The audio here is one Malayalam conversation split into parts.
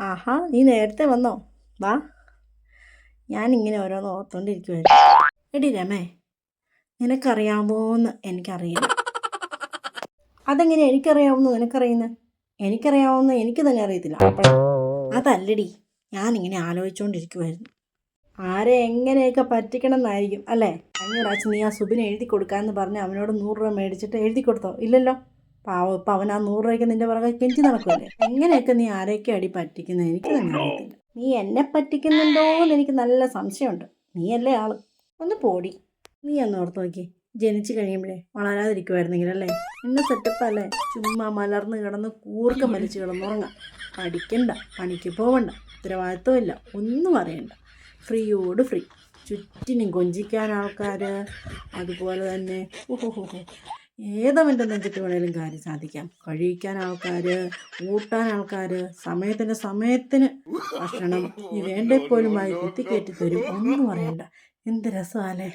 ആഹാ നീ നേരത്തെ വന്നോ. വാ. ഞാനിങ്ങനെ ഓരോന്ന് ഓർത്തോണ്ടിരിക്കുവായിരുന്നു. എടി രമേ നിനക്കറിയാമോന്ന് എനിക്കറിയില്ല അതെങ്ങനെ എനിക്കറിയാവുന്ന നിനക്കറിയുന്ന? എനിക്കറിയാവുന്ന എനിക്ക് തന്നെ അറിയത്തില്ല. അപ്പോൾ അതല്ലടി ഞാനിങ്ങനെ ആലോചിച്ചുകൊണ്ടിരിക്കുമായിരുന്നു ആരെ എങ്ങനെയൊക്കെ പറ്റിക്കണം എന്നായിരിക്കും അല്ലേ? കഴിഞ്ഞ പ്രാവശ്യം നീ ആ സുബിന് എഴുതി കൊടുക്കാന്ന് പറഞ്ഞ് അവനോട് നൂറ് രൂപ മേടിച്ചിട്ട് എഴുതി കൊടുത്തോ ഇല്ലല്ലോ. പാവം ഇപ്പം അവൻ ആ നൂറ് രൂപയ്ക്ക് നിന്റെ പുറകെ കെഞ്ചി നടക്കുമല്ലേ എങ്ങനെയൊക്കെ നീ ആരെയൊക്കെ അടി പറ്റിക്കുന്നത് എനിക്ക് തന്നെ അറിയത്തില്ല. നീ എന്നെ പറ്റിക്കുന്നുണ്ടോ എന്ന് എനിക്ക് നല്ല സംശയമുണ്ട്. നീയല്ലേ ആൾ? ഒന്ന് പോടി. നീ ഒന്ന് ഓർത്ത് നോക്കി. ജനിച്ചു കഴിയുമ്പോഴേ വളരാതിരിക്കുമായിരുന്നെങ്കിൽ അല്ലേ? എന്നെ സെറ്റപ്പ് അല്ലേ? ചുമ്മാ മലർന്ന് കിടന്ന് കൂർക്ക മരിച്ചു കിടന്നുറങ്ങാം പഠിക്കണ്ട പണിക്ക് പോവണ്ട ഉത്തരവാദിത്വമില്ല ഒന്നും അറിയണ്ട. ഫ്രീയോട് ഫ്രീ. ചുറ്റിനും കൊഞ്ചിക്കാൻ ആൾക്കാർ അതുപോലെ തന്നെ ഓഹോ ഏതവന്റെ നെഞ്ചിട്ട് വേണേലും കാര്യം സാധിക്കാം. കഴിക്കാൻ ആൾക്കാർ ഊട്ടാൻ ആൾക്കാർ സമയത്തിന് സമയത്തിന് ഭക്ഷണം ഈ വേണ്ടേ പോലുമായി കുത്തിക്കയറ്റി തരും. ഒന്നും അറിയണ്ട. എന്ത് രസമല്ലേ?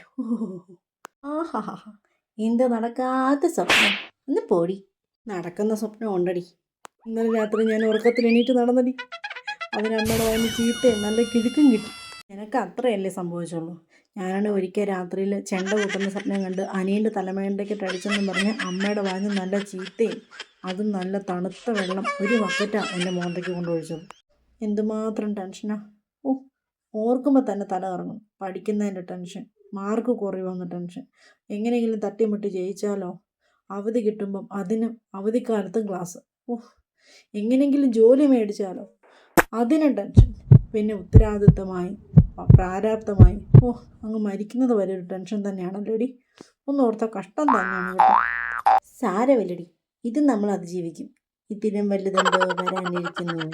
ആഹാ എന്ത് നടക്കാത്ത സ്വപ്നം. ഒന്ന് പോടി. നടക്കുന്ന സ്വപ്നം ഉണ്ടടി. ഇന്നലെ രാത്രി ഞാൻ ഉറക്കത്തിൽ എണീറ്റ് നടന്നടി അവരമ്മയുടെ വാങ്ങി ചീത്തയും നല്ല കിഴുക്കും കിട്ടി. നിനക്ക് അത്രയല്ലേ സംഭവിച്ചുള്ളൂ? ഞാനാണ് ഒരിക്കൽ രാത്രിയിൽ ചെണ്ട കൂട്ടുന്ന സ്വപ്നം കണ്ട് അനിയന്റെ തലമേണ്ടയ്ക്ക് അടിച്ചെന്ന് പറഞ്ഞ് അമ്മയുടെ വാങ്ങി നല്ല ചീത്തയും അതും നല്ല തണുത്ത വെള്ളം ഒരു ബക്കറ്റാണ് എന്റെ മോന്തയ്ക്ക് കൊണ്ടൊഴിച്ചത് എന്തുമാത്രം ടെൻഷനാ? ഓ ഓർക്കുമ്പോൾ തന്നെ തല കറങ്ങും. പഠിക്കുന്നതിന്റെ ടെൻഷൻ മാർക്ക് കുറയുമെന്ന ടെൻഷൻ. എങ്ങനെയെങ്കിലും തട്ടിമുട്ടി ജയിച്ചാലോ? അവധി കിട്ടുമ്പം അതിനും അവധിക്കാലത്തും ക്ലാസ്. ഓ എങ്ങനെയെങ്കിലും ജോലി മേടിച്ചാലോ? അതിനും ടെൻഷൻ. പിന്നെ ഉത്തരവാദിത്തമായി പ- പ്രാരാബ്ധമായി ഓ അങ്ങ് മരിക്കുന്നത് വരെ ഒരു ടെൻഷൻ തന്നെയാണല്ലോടി. ഒന്ന് ഓർത്ത കഷ്ടം തന്നെയാണ് സാരമില്ലടി. ഇത് നമ്മൾ അതിജീവിക്കും. ഇതിലും വലുതെന്തോ വരാനിരിക്കുന്നു.